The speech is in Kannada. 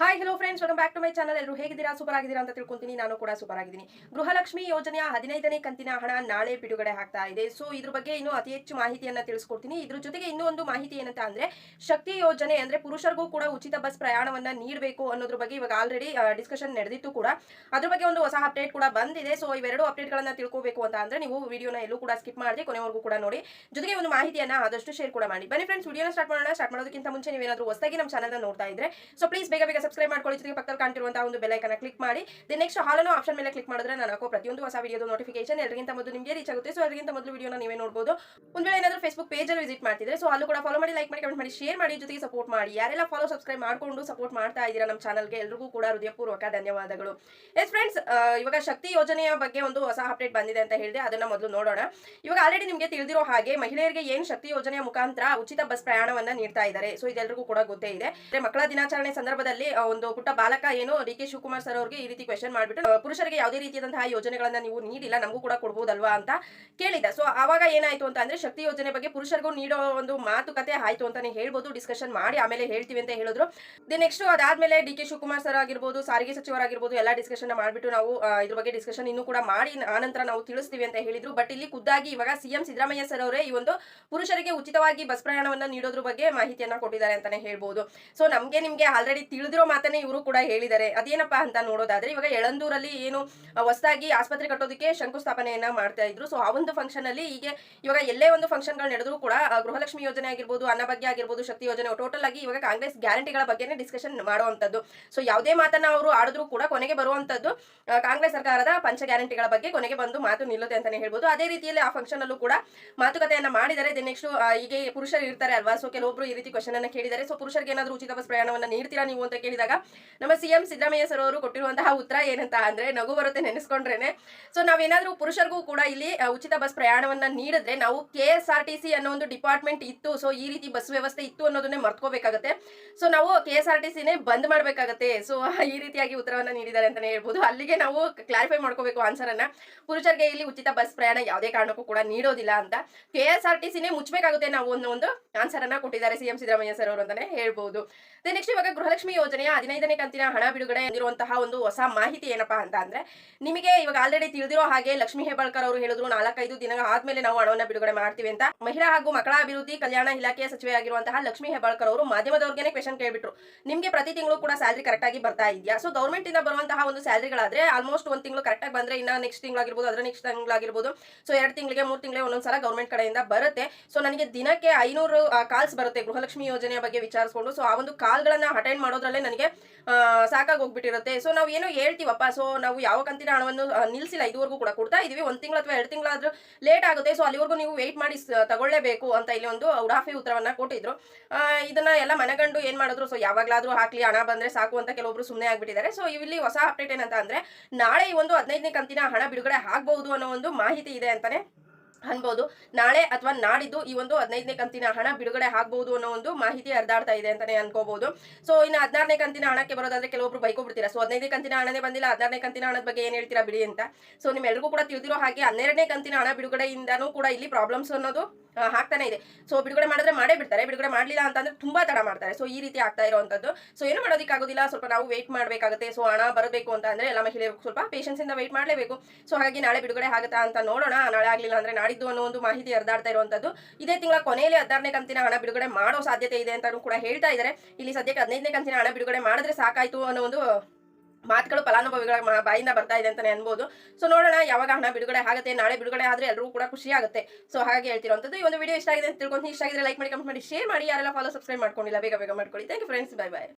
Hi hello friends welcome back to my channel ಎಲ್ಲರೂ ಹೇಗಿದ್ದೀರಾ? ಸೂಪರ್ ಆಗಿದ್ದೀರಾ ಅಂತ ತಿಳ್ಕೊಂತೀನಿ. ನಾನು ಕೂಡ ಸೂಪರ್ ಆಗಿದ್ದೀನಿ ಗೃಹಲಕ್ಷ್ಮಿ ಯೋಜನೆಯ ಹದಿನೈದನೇ ಕಂತಿನ ಹಣ ನಾಳೆ ಬಿಡುಗಡೆ ಆಗ್ತಾ ಇದೆ. ಸೊ ಇದ್ರ ಬಗ್ಗೆ ಇನ್ನೂ ಅತಿ ಹೆಚ್ಚು ಮಾಹಿತಿಯನ್ನ ತಿಳಿಸ್ಕೊಡ್ತೀನಿ. ಇದ್ರ ಜೊತೆಗೆ ಇನ್ನೂ ಒಂದು ಮಾಹಿತಿ ಏನಂತ ಅಂದ್ರೆ, ಶಕ್ತಿ ಯೋಜನೆ ಅಂದ್ರೆ ಪುರುಷರಿಗೂ ಕೂಡ ಉಚಿತ ಬಸ್ ಪ್ರಯಾಣವನ್ನ ನೀಡಬೇಕು ಅನ್ನೋದ್ರ ಬಗ್ಗೆ ಇವಾಗ ಆಲ್ರೆಡಿ ಡಿಸ್ಕಷನ್ ನಡೆದಿತ್ತು ಕೂಡ. ಅದ್ರ ಬಗ್ಗೆ ಒಂದು ಹೊಸ ಅಪ್ಡೇಟ್ ಕೂಡ ಬಂದಿದೆ. ಸೊ ಇವೆರಡು ಅಪ್ಡೇಟ್ಗಳನ್ನ ತಿಳ್ಕೋಬೇಕು ಅಂತ ಅಂದ್ರೆ ನೀವು ವಿಡಿಯೋನ ಎಲ್ಲೂ ಕೂಡ ಸ್ಕಿಪ್ ಮಾಡಿ ಕೊನೆವರೆಗೂ ಕೂಡ ನೋಡಿ. ಜೊತೆಗೆ ಒಂದು ಮಾಹಿತಿಯನ್ನ ಆದಷ್ಟು ಶೇರ್ ಕೂಡ ಮಾಡಿ. ಬನ್ನಿ ಫ್ರೆಂಡ್ಸ್ ವಿಡಿಯೋನ ಸ್ಟಾರ್ಟ್ ಮಾಡೋಣ. ಸ್ಟಾರ್ಟ್ ಮಾಡೋದಕ್ಕಿಂತ ಮುಂಚೆ ನೀವೇನಾದ್ರೂ ಹೊಸದಾಗಿ ನಮ್ಮ ಚಾನಲ್ ನೋಡ್ತಾ ಇದ್ರೆ ಸೊ ಪ್ಲೀಸ್ ಬೇಗ ಬೇಗ ಸಬ್ಸ್ಕ್ರೈಬ್ ಮಾಡ್ಕೊಳ್ಳಿ. ಜೊತೆಗೆ ಪಕ್ಕದಲ್ಲಿ ಕಾಣ್ತಿರುವಂತಹ ಒಂದು ಬೆಲೈಕನ್ನ ಕ್ಲಿಕ್ ಮಾಡಿ. ದೆನ್ ನೆಕ್ಸ್ಟ್ ಹಾಲನ್ನು ಆಪ್ಷನ್ ಮೇಲೆ ಕ್ಲಿಕ್ ಮಾಡಿದ್ರೆ ನಾನು ಹಾಕೋ ಪ್ರತಿಯೊಂದು ಹೊಸ ವಿಡಿಯೋದು ನೋಟಿಫಿಕೇಶನ್ ಎಲ್ಲರಿಗಿಂತ ಮೊದಲು ನಿಮಗೆ ರೀಚ್ ಆಗುತ್ತೆ. ಸೊ ಎಲ್ಲರಿಗಿಂತ ಮೊದಲು ವಿಡಿಯೋನ ನೀವೇ ನೋಡಬಹುದು ಒಂದು ವೇಳೆ ಏನಾದರೂ ಫೇಸ್ಬುಕ್ ಪೇಜ್ ಅಲ್ಲಿ ವಿಸಿಟ್ ಮಾಡ್ತಿದ್ರೆ ಸೊ ಅಲ್ಲೂ ಕೂಡ ಫಾಲೋ ಮಾಡಿ ಲೈಕ್ ಮಾಡಿ ಕಮೆಂಟ್ ಮಾಡಿ ಶೇರ್ ಮಾಡಿ, ಜೊತೆಗೆ ಸಪೋರ್ಟ್ ಮಾಡಿ. ಯಾರೆಲ್ಲ ಫಾಲೋ ಸಬ್ಸ್ಕ್ರೈಬ್ ಮಾಡ್ಕೊಂಡು ಸಪೋರ್ಟ್ ಮಾಡ್ತಾ ಇದ್ದೀರಾ ನಮ್ಮ ಚಾನಲ್ಗೆ ಎಲ್ಲರಿಗೂ ಕೂಡ ಹೃದಯಪೂರ್ವಕ ಧನ್ಯವಾದಗಳು. ಎಸ್ ಫ್ರೆಂಡ್ಸ್ ಇವಾಗ ಶಕ್ತಿ ಯೋಜನೆಯ ಬಗ್ಗೆ ಒಂದು ಹೊಸ ಅಪ್ಡೇಟ್ ಬಂದಿದೆ ಅಂತ ಹೇಳಿದೆ, ಅದನ್ನ ಮೊದಲು ನೋಡೋಣ. ಇವಾಗ ಆಲ್ರೆಡಿ ನಿಮಗೆ ತಿಳಿದಿರೋ ಹಾಗೆ ಮಹಿಳೆಯರಿಗೆ ಏನು ಶಕ್ತಿ ಯೋಜನೆಯ ಮುಖಾಂತರ ಉಚಿತ ಬಸ್ ಪ್ರಯಾಣವನ್ನು ನೀಡ್ತಾ ಇದ್ದಾರೆ. ಸೊ ಇದೆಲ್ಲರಿಗೂ ಕೂಡ ಗೊತ್ತೇ ಇದೆ. ಮಕ್ಕಳ ದಿನಾಚರಣೆ ಸಂದರ್ಭದಲ್ಲಿ ಒಂದು ಪುಟ್ಟ ಬಾಲಕ ಏನು ಡಿ ಕೆ ಶಿವಕುಮಾರ್ ಸರ್ ಅವರಿಗೆ ಈ ರೀತಿ ಕ್ವೆಶನ್ ಮಾಡ್ಬಿಟ್ಟು ಪುರುಷರಿಗೆ ಯಾವುದೇ ರೀತಿಯಾದಂತಹ ಯೋಜನೆಗಳನ್ನ ನೀವು ನೀಡಿಲ್ಲ, ನಮಗೂ ಕೂಡ ಕೊಡ್ಬೋದಲ್ವಾ ಅಂತ ಕೇಳಿದ ಸೊ ಅವಾಗ ಏನಾಯ್ತು ಅಂತ ಅಂದ್ರೆ ಶಕ್ತಿ ಯೋಜನೆ ಬಗ್ಗೆ ಪುರುಷರಿಗೂ ನೀಡೋ ಒಂದು ಮಾತುಕತೆ ಆಯ್ತು ಅಂತಾನೆ ಹೇಳ್ಬೋದು. ಡಿಸ್ಕಷನ್ ಮಾಡಿ ಆಮೇಲೆ ಹೇಳ್ತೀವಿ ಅಂತ ಹೇಳಿದ್ರು. ದೆನ್ ನೆಕ್ಸ್ಟ್ ಅದಾದ್ಮೇಲೆ ಡಿ ಕೆ ಶಿವಕುಮಾರ್ ಸರ್ ಆಗಿರ್ಬೋದು, ಸಾರಿಗೆ ಸಚಿವರಾಗಿರ್ಬೋದು, ಎಲ್ಲ ಡಿಸ್ಕಷನ್ ಮಾಡಿಬಿಟ್ಟು ನಾವು ಇದ್ರ ಬಗ್ಗೆ ಡಿಸ್ಕಷನ್ ಇನ್ನೂ ಕೂಡ ಮಾಡಿ ಆನಂತರ ನಾವು ತಿಳಿಸ್ತೀವಿ ಅಂತ ಹೇಳಿದ್ರು. ಬಟ್ ಇಲ್ಲಿ ಖುದ್ದಾಗಿ ಇವಾಗ ಸಿಎಂ ಸಿದ್ದರಾಮಯ್ಯ ಸರ್ ಅವರೇ ಈ ಒಂದು ಪುರುಷರಿಗೆ ಉಚಿತವಾಗಿ ಬಸ್ ಪ್ರಯಾಣವನ್ನ ನೀಡೋದ್ರ ಬಗ್ಗೆ ಮಾಹಿತಿಯನ್ನ ಕೊಟ್ಟಿದ್ದಾರೆ ಅಂತಾನೆ ಹೇಳ್ಬೋದು. ಸೊ ನಮ್ಗೆ ನಿಮ್ಗೆ ಆಲ್ರೆಡಿ ತಿಳಿದಿರೋ ಮಾತನ್ನೇ ಇವರು ಕೂಡ ಹೇಳಿದ್ದಾರೆ. ಅದೇನಪ್ಪ ಅಂತ ನೋಡೋದಾದ್ರೆ, ಇವಾಗ ಯಳಂದೂರಲ್ಲಿ ಏನು ಹೊಸದಾಗಿ ಆಸ್ಪತ್ರೆ ಕಟ್ಟೋದಕ್ಕೆ ಶಂಕುಸ್ಥಾಪನೆಯನ್ನ ಮಾಡ್ತಾ ಇದ್ರು. ಸೊ, ಆ ಒಂದು ಫಂಕ್ಷನ್ ಅಲ್ಲಿ ಹೀಗೆ ಇವಾಗ ಎಲ್ಲೇ ಒಂದು ಫಂಕ್ಷನ್ಗಳು ನಡೆದ್ರು ಕೂಡ ಗೃಹಲಕ್ಷ್ಮಿ ಯೋಜನೆ ಆಗಿರ್ಬೋದು ಅನ್ನಭಾಗ್ಯ ಆಗಿರ್ಬೋದು, ಶಕ್ತಿ ಯೋಜನೆ ಟೋಟಲ್ ಆಗಿ ಇವಾಗ ಕಾಂಗ್ರೆಸ್ ಗ್ಯಾರಂಟಿಗಳ ಬಗ್ಗೆನೇ ಡಿಸ್ಕಷನ್ ಮಾಡುವಂತದ್ದು ಸೊ ಯಾವುದೇ ಮಾತನ್ನ ಅವರು ಆಡಿದ್ರು ಕೂಡ ಕೊನೆಗೆ ಬರುವಂತದ್ದು ಕಾಂಗ್ರೆಸ್ ಸರ್ಕಾರದ ಪಂಚ ಗ್ಯಾರಂಟಿಗಳ ಬಗ್ಗೆ ಕೊನೆಗೆ ಬಂದು ಮಾತು ನಿಲ್ಲುತ್ತೆ ಅಂತಾನೆ ಹೇಳ್ಬೋದು. ಅದೇ ರೀತಿಯಲ್ಲಿ ಆ ಫಂಕ್ಷನ್ ಅಲ್ಲೂ ಕೂಡ ಮಾತುಕತೆಯನ್ನ ಮಾಡಿದರೆ ನೆಕ್ಸ್ಟ್ ಹೀಗೆ ಪುರುಷರು ಇರ್ತಾರೆ ಅಲ್ವಾ? ಸೊ ಕೆಲವೊಬ್ರು ಈ ರೀತಿ ಕ್ವಶನ್ ಅನ್ನ ಕೇಳಿದ್ದಾರೆ. ಸೊ ಪುರುಷರಿಗೆ ಏನಾದ್ರು ಉಚಿತ ಬಸ್ ಪ್ರಯಾಣವನ್ನ ನೀಡ್ತೀರಾ ನೀವು ಅಂತ ಕೇಳಿದಾಗ, ನಮ್ಮ ಸಿಎಂ ಸಿದ್ದರಾಮಯ್ಯ ಸರ್ ಅವರು ಕೊಟ್ಟಿರುವಂತಹ ಉತ್ತರ ಏನಂತ ಅಂದ್ರೆ, ನಗು ಬರುತ್ತೆ ನೆನೆಸ್ಕೊಂಡ್ರೇನೆ. ಸೊ ನಾವೇನಾದ್ರೂ ಪುರುಷರಿಗೂ ಕೂಡ ಇಲ್ಲಿ ಉಚಿತ ಬಸ್ ಪ್ರಯಾಣವನ್ನ ನೀಡಿದ್ರೆ ನಾವು K S R T C ಅನ್ನೋ ಒಂದು ಡಿಪಾರ್ಟ್ಮೆಂಟ್ ಇತ್ತು ಸೊ ಈ ರೀತಿ ಬಸ್ ವ್ಯವಸ್ಥೆ ಇತ್ತು ಅನ್ನೋದನ್ನೇ ಮರ್ತ್ಕೋಬೇಕಾಗತ್ತೆ. ಸೊ ನಾವು ಕೆ ಎಸ್ ಆರ್ ಟಿ ಸಿನೇ ಬಂದ್ ಮಾಡ್ಬೇಕಾಗತ್ತೆ. ಸೊ ಈ ರೀತಿಯಾಗಿ ಉತ್ತರವನ್ನ ನೀಡಿದ್ದಾರೆ ಅಂತಾನೆ ಹೇಳ್ಬೋದು. ಅಲ್ಲಿಗೆ ನಾವು ಕ್ಲಾರಿಫೈ ಮಾಡ್ಕೋಬೇಕು ಆನ್ಸರ್ ಅನ್ನ. ಪುರುಷರಿಗೆ ಇಲ್ಲಿ ಉಚಿತ ಬಸ್ ಪ್ರಯಾಣ ಯಾವುದೇ ಕಾರಣಕ್ಕೂ ಕೂಡ ನೀಡೋದಿಲ್ಲ ಅಂತ ಕೆ ಎಸ್ ಆರ್ ಟಿ ಸಿನೇ ಮುಚ್ಚಬೇಕಾಗುತ್ತೆ ನಾವು ಅನ್ನೋ ಒಂದು ಆನ್ಸರ್ ಅನ್ನ ಕೊಟ್ಟಿದ್ದಾರೆ ಸಿಎಂ ಸಿದ್ದರಾಮಯ್ಯ ಸರ್ ಅವರು ಅಂತಾನೆ ಹೇಳ್ಬೋದು. ನೆಕ್ಸ್ಟ್ ಇವಾಗ ಗೃಹಲಕ್ಷ್ಮಿ ಯೋಜನೆಯ ಹದಿನೈದನೇ ಕಂತಿನ ಹಣ ಬಿಡುಗಡೆ ಹೊಂದಿರುವಂತಹ ಒಂದು ಹೊಸ ಮಾಹಿತಿ ಏನಪ್ಪಾ ಅಂತ ಅಂದ್ರೆ, ನಿಮಗೆ ಇವಾಗ ಆಲ್ರೆಡಿ ತಿಳಿದಿರೋ ಹಾಗೆ ಲಕ್ಷ್ಮೀ ಹೆಬ್ಬಾಳ್ಕರ್ ಅವರು ಹೇಳಿದ್ರು, ನಾಲ್ಕೈದು ದಿನ ಆದ್ಮೇಲೆ ನಾವು ಹಣವನ್ನ ಬಿಡುಗಡೆ ಮಾಡ್ತೀವಿ ಅಂತ. ಮಹಿಳಾ ಹಾಗೂ ಮಕ್ಕಳ ಅಭಿವೃದ್ಧಿ, ಕಲ್ಯಾಣ ಇಲಾಖೆಯ ಸಚಿವೆ ಆಗಿರುವಂತಹ ಲಕ್ಷ್ಮೀ ಹೆಬ್ಬಾಳ್ಕರ್ ಅವರು ಮಾಧ್ಯಮದವ್ರಿಗೆ ಕ್ವೆಶನ್ ಕೇಳ್ಬಿಟ್ರು. ನಿಮ್ಗೆ ಪ್ರತಿ ತಿಂಗಳು ಕೂಡ ಸ್ಯಾಲ್ರಿ ಕರೆಕ್ಟ್ ಆಗಿ ಬರ್ತಾ ಇದೆಯಾ? ಸೊ ಗೌರ್ಮೆಂಟ್ ಇಂದ ಬರುವಂತಹ ಒಂದು ಸ್ಯಾಲ್ರಿಗಳಾದ್ರೆ ಆಲ್ಮೋಸ್ಟ್ ಒಂದು ತಿಂಗಳು ಕರೆಕ್ಟ್ ಆಗಿ ಬಂದ್ರೆ ಇನ್ನ ನೆಕ್ಸ್ಟ್ ತಿಂಗಳಾಗಿರ್ಬೋದು ಅದರ ನೆಕ್ಸ್ಟ್ ತಿಂಗಳಾಗಿರ್ಬೋದು. ಸೊ ಎರಡು ತಿಂಗಳಿಗೆ, ಮೂರು ತಿಂಗಳಿಗೆ ಒಂದೊಂದ್ಸಲ ಗೌರ್ಮೆಂಟ್ ಕಡೆಯಿಂದ ಬರುತ್ತೆ. ಸೊ ನನಗೆ ದಿನಕ್ಕೆ ಐನೂರು ಕಾಲ್ಸ್ ಬರುತ್ತೆ ಗೃಹಲಕ್ಷ್ಮಿ ಯೋಜನೆಯ ಬಗ್ಗೆ ವಿಚಾರಿಸ್ಕೊಂಡು. ಸೊ ಆ ಒಂದು ಕಾಲ್ಗಳನ್ನ ಅಟೆಂಡ್ ಮಾಡೋದ್ರಲ್ಲೇ ನನಗೆ ಸಾಕಾಗಿ ಹೋಗ್ಬಿಟ್ಟಿರುತ್ತೆ. ಸೊ ನಾವು ಏನೋ ಹೇಳ್ತೀವಪ್ಪ. ಸೊ ನಾವು ಯಾವ ಕಂತಿನ ಹಣವನ್ನು ನಿಲ್ಲಿಸಿಲ್ಲ ಇದುವರೆಗೂ ಕೂಡ. ಕೊಡ್ತಾ ಇದೀವಿ. ಒಂದು ತಿಂಗಳು ಅಥವಾ ಎರಡು ತಿಂಗಳಾದ್ರೂ ಲೇಟ್ ಆಗುತ್ತೆ. ಸೊ ಅಲ್ಲಿವರೆಗೂ ನೀವು ವೆಯ್ಟ್ ಮಾಡಿ ತಗೊಳ್ಳೇಬೇಕು ಅಂತ ಇಲ್ಲಿ ಒಂದು ಉಡಾಫಿ ಉತ್ತರವನ್ನ ಕೊಟ್ಟಿದ್ರು. ಇದನ್ನ ಎಲ್ಲ ಮನೆಗಂಡು ಏನ್ ಮಾಡಿದ್ರು? ಸೊ ಯಾವಾಗ್ಲಾದ್ರೂ ಹಾಕ್ಲಿ, ಹಣ ಬಂದ್ರೆ ಸಾಕು ಅಂತ ಕೆಲವೊಬ್ರು ಸುಮ್ಮನೆ ಆಗ್ಬಿಟ್ಟಿದ್ದಾರೆ. ಸೊ ಇಲ್ಲಿ ಹೊಸ ಅಪ್ಡೇಟ್ ಏನಂತ ಅಂದ್ರೆ, ನಾಳೆ ಈ ಒಂದು ಹದಿನೈದನೇ ಕಂತಿನ ಹಣ ಬಿಡುಗಡೆ ಆಗ್ಬಹುದು ಅನ್ನೋ ಒಂದು ಮಾಹಿತಿ ಇದೆ ಅಂತಾನೆ ಅನ್ಬೋದು. ನಾಳೆ ಅಥವಾ ನಾಡಿದ್ದು ಈ ಒಂದು ಹದಿನೈದನೇ ಕಂತಿನ ಹಣ ಬಿಡುಗಡೆ ಆಗ್ಬಹುದು ಅನ್ನೋ ಒಂದು ಮಾಹಿತಿ ಹರಿದಾಡ್ತಾ ಇದೆ ಅಂತಾನೆ ಅನ್ಕೋಬಹುದು ಸೊ ಇನ್ನು ಹದಿನಾರನೇ ಕಂತಿನ ಹಣಕ್ಕೆ ಬರೋದಾದ್ರೆ ಕೆಲವೊಬ್ರು ಬೈಕೋಬಿಡ್ತೀರಾ? ಸೊ ಹದಿನೈದನೇ ಕಂತಿನ ಹಣನೇ ಬಂದಿಲ್ಲ, ಹದಿನಾರನೇ ಕಂತಿನ ಹಣದ ಬಗ್ಗೆ ಏನ್ ಹೇಳ್ತೀರಾ ಬಿಡಿ ಅಂತ. ಸೊ ನಿಮ್ಮೆಲ್ಲರಿಗೂ ಕೂಡ ತಿಳಿದಿರೋ ಹಾಗೆ ಹನ್ನೆರಡನೇ ಕಂತಿನ ಹಣ ಬಿಡುಗಡೆಯಿಂದನೂ ಕೂಡ ಇಲ್ಲಿ ಪ್ರಾಬ್ಲಮ್ಸ್ ಅನ್ನೋದು ಹಾಕ್ತಾನೆ ಇದೆ. ಸೊ ಬಿಡುಗಡೆ ಮಾಡಿದ್ರೆ ಮಾಡೇ ಬಿಡ್ತಾರೆ. ಬಿಡುಗಡೆ ಮಾಡಲಿಲ್ಲ ಅಂತಂದ್ರೆ ತುಂಬಾ ತಡ ಮಾಡ್ತಾರೆ. ಸೊ ಈ ರೀತಿ ಆಗ್ತಾ ಇರುವಂತದ್ದು ಸೊ ಏನು ಮಾಡೋದಕ್ಕಾಗೋದಿಲ್ಲ. ಸ್ವಲ್ಪ ನಾವು ವೇಟ್ ಮಾಡಬೇಕಾಗುತ್ತೆ. ಸೊ ಹಣ ಬರಬೇಕು ಅಂತ ಅಂದ್ರೆ ಎಲ್ಲ ಮಹಿಳೆಯರು ಸ್ವಲ್ಪ ಪೇಷನ್ಸ್ ಇಂದ ವೇಟ್ ಮಾಡಲೇಬೇಕು. ಸೊ ಹಾಗಾಗಿ ನಾಳೆ ಬಿಡುಗಡೆ ಆಗುತ್ತಾ ಅಂತ ನೋಡೋಣ. ನಾಳೆ ಆಗ್ಲಿಲ್ಲ ಅಂದ್ರೆ ನಾಡಿದ್ದು ಅನ್ನೋ ಒಂದು ಮಾಹಿತಿ ಹರಿದಾಡ್ತಾ ಇರುವಂತದ್ದು. ಇದೇ ತಿಂಗಳ ಕೊನೆಯಲ್ಲಿ ಹದಿನಾರನೇ ಕಂತಿನ ಹಣ ಬಿಡುಗಡೆ ಮಾಡೋ ಸಾಧ್ಯತೆ ಇದೆ ಅಂತಾನು ಕೂಡ ಹೇಳ್ತಾ ಇದ್ದಾರೆ ಇಲ್ಲಿ ಸದ್ಯಕ್ಕೆ ಹದಿನೈದನೇ ಕಂತಿನ ಹಣ ಬಿಡುಗಡೆ ಮಾಡಿದ್ರೆ ಸಾಕಾಯ್ತು ಅನ್ನೋ ಒಂದು ಮಾತುಗಳು, ಫಲಾನುಭವಿಗಳ ಬಾಯಿಂದ ಬರ್ತಾ ಇದೆ ಅಂತಾನೆ ಅನ್ಬೋದು. ಸೊ ನೋಡೋಣ ಯಾವಾಗ ಹಣ ಬಿಡುಗಡೆ ಆಗುತ್ತೆ. ನಾಳೆ ಬಿಡುಗಡೆ ಆದ್ರೆ ಎಲ್ಲರೂ ಕೂಡ ಖುಷಿ ಆಗುತ್ತೆ. ಸೊ ಹಾಗೆ ಹೇಳ್ತಿರೋಂಥದ್ದು ಈ ಒಂದು ವಿಡಿಯೋ ಇಷ್ಟ ಆಗಿದೆ ಅಂತ ತಿಳ್ಕೊಂಡು ಇಷ್ಟ ಆಗಿದ್ರೆ ಲೈಕ್ ಮಾಡಿ ಕಮೆಂಟ್ ಮಾಡಿ ಶೇರ್ ಮಾಡಿ. ಯಾರೆಲ್ಲ ಫಾಲೋ ಸಬ್ಸ್ಕ್ರೈಬ್ ಮಾಡ್ಕೊಂಡಿಲ್ಲ, ಬೇಗ ಬೇಗ ಮಾಡ್ಕೊಳ್ಳಿ. Thank you friends bye bye